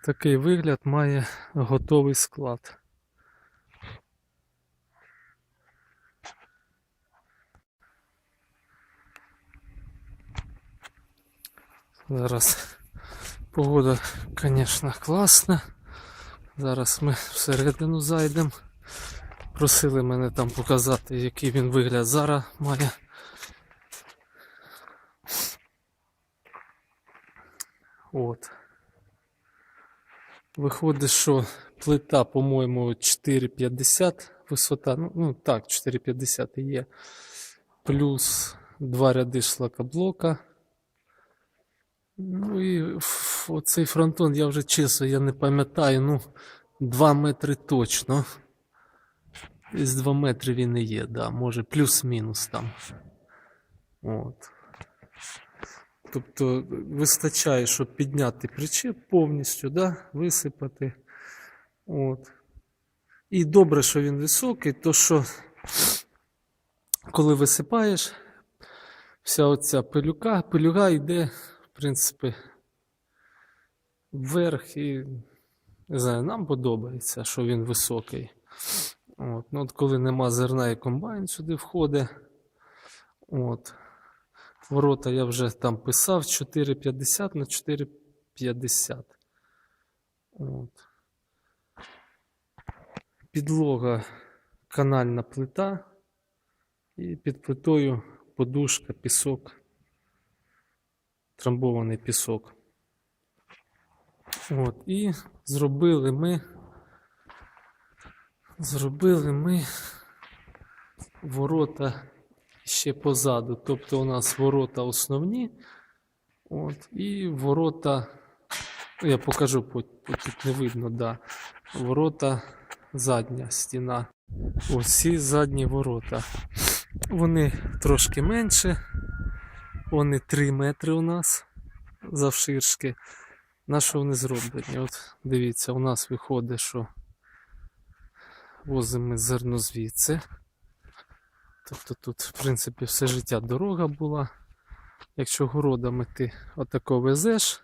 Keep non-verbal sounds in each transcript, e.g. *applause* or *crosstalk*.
Такий вигляд має готовий склад. Зараз погода, звісно, класна. Зараз ми всередину зайдемо. Просили мене там показати, який він вигляд зараз має. От. Виходить, що плита, по-моєму, 4,50 висота. Ну, ну так, 4,50 є. Плюс два ряди шлакоблока. Ну і оцей фронтон, я вже чесно, я не пам'ятаю, ну 2 метри точно. Десь 2 метри він і є, да, може плюс-мінус там. От. Тобто вистачає, щоб підняти причеп повністю, да, висипати. От. І добре, що він високий, то що коли висипаєш, вся оця пилюка, пилюга йде, в принципі, вверх і не знаю, нам подобається, що він високий. От. Ну, от коли нема зерна і комбайн сюди входить. От. Ворота я вже там писав 4,50 на 4,50. От. Підлога канальна плита. І під плитою подушка, пісок. Трамбований пісок. От. І зробили ми. Зробили ми ворота ще позаду. Тобто у нас ворота основні. От, і ворота. ну, Я покажу, по- по- тут не видно, да. Ворота задня стіна. Ось ці задні ворота. Вони трошки менше. Вони 3 метри у нас завширшки. На що вони зроблені? От дивіться, у нас виходить, що возимо зерно звідси. Тобто тут, в принципі, все життя дорога була. Якщо городами ти отако везеш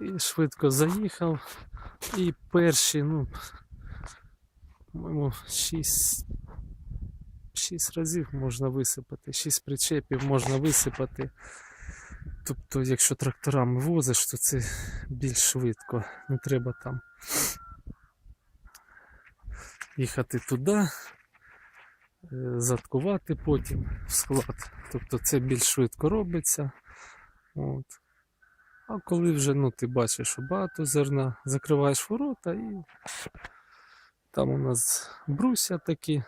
і швидко заїхав. І перші, ну, по-моєму, 6, 6 разів можна висипати, 6 причепів можна висипати. Тобто, якщо тракторами возиш, то це більш швидко. Не треба там їхати туди, заткувати потім в склад. Тобто це більш швидко робиться. От. А коли вже ну, ти бачиш, що багато зерна, закриваєш ворота і там у нас бруся такі.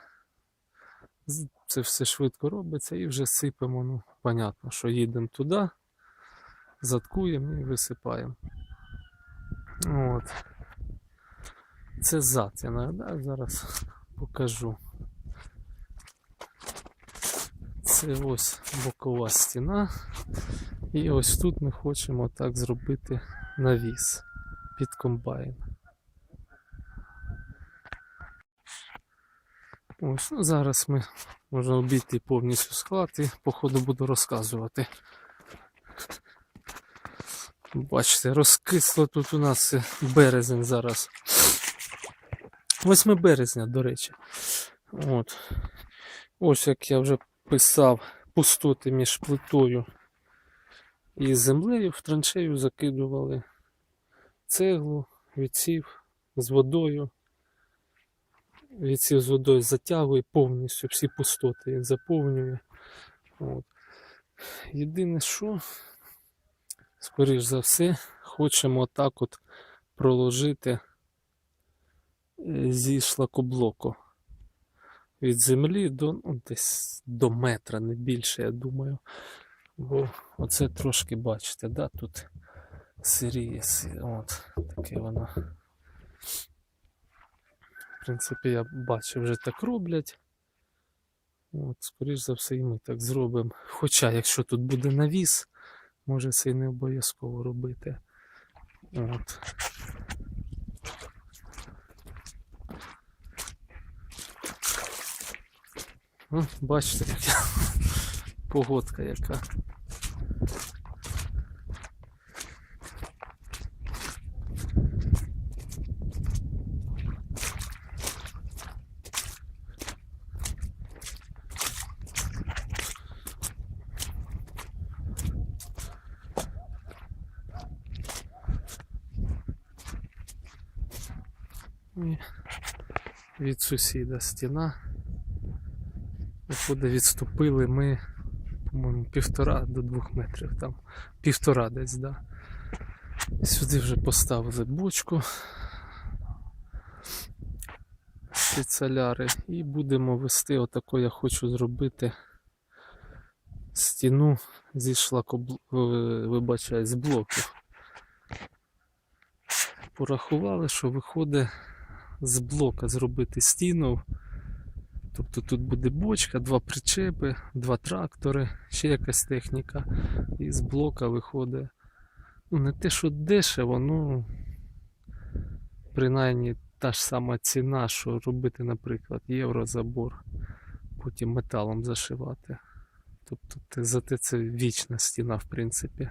Це все швидко робиться і вже сипемо. Ну, понятно, що їдемо туди, заткуємо і висипаємо. От. Це зад, я нагадаю, зараз покажу. Це ось бокова стіна. І ось тут ми хочемо так зробити навіс під комбайн. Ось, ну зараз ми можна обійти повністю склад і по ходу буду розказувати. Бачите, розкисло тут у нас березень зараз. 8 березня, до речі. От. Ось як я вже писав, пустоти між плитою і землею в траншею закидували цеглу, відсів з водою. Відсів з водою затягує повністю всі пустоти заповнює. От. Єдине, що, скоріш за все, хочемо так от проложити е, зі шлакоблоку від землі до ну, десь до метра, не більше, я думаю. Бо оце трошки бачите, да, тут сиріє, от таке воно. В принципі, я бачу, вже так роблять. От, скоріш за все, і ми так зробимо. Хоча, якщо тут буде навіс, може це і не обов'язково робити. От. Ну, Бачите, яка *laughs* погодка яка. Від сусіда стіна. Виходить, відступили ми, по-моєму, півтора до двох метрів там. Півтора десь, да. Сюди вже поставили бочку під соляри і будемо вести отако я хочу зробити стіну зі шлакобл... е, вибачаю, з блоків. Порахували, що виходить з блока зробити стіну. Тобто тут буде бочка, два причепи, два трактори, ще якась техніка. І з блока виходить. Ну, не те, що дешево, ну принаймні та ж сама ціна, що робити, наприклад, єврозабор, потім металом зашивати. Тобто те- зате це вічна стіна, в принципі.